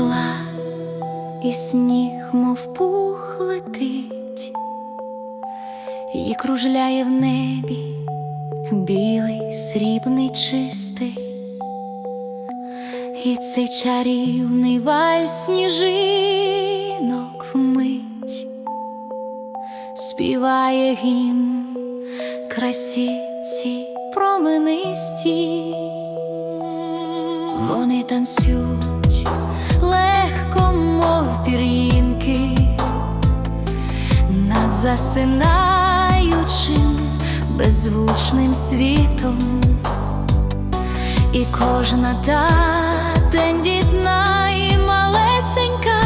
Зима і сніг, мов пух летить, і кружляє в небі білий, срібний, чистий, і цей чарівний вальс сніжинок вмить співає гімн красі ці променисті. Вони танцюють засинаючим беззвучним світом, і кожна та тендітна і малесенька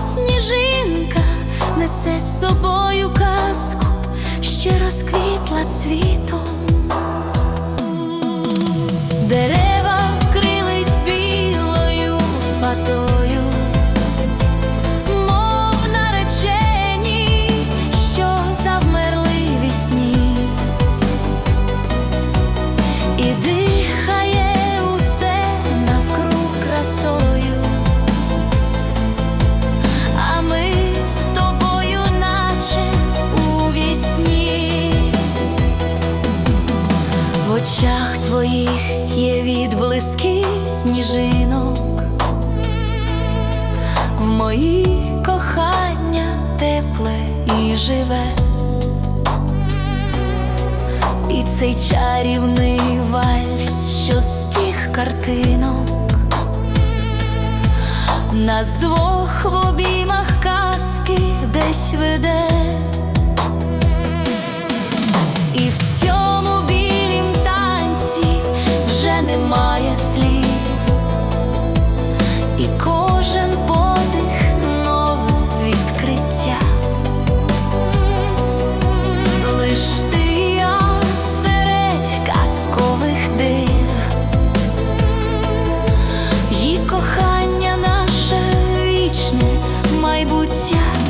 сніжинка несе з собою казку, ще розквітла цвітом. Очах твоїх є відблиски сніжинок, в моїх кохання тепле і живе, і цей чарівний вальс, що з тих картинок, нас двох в обіймах казки десь веде. 家。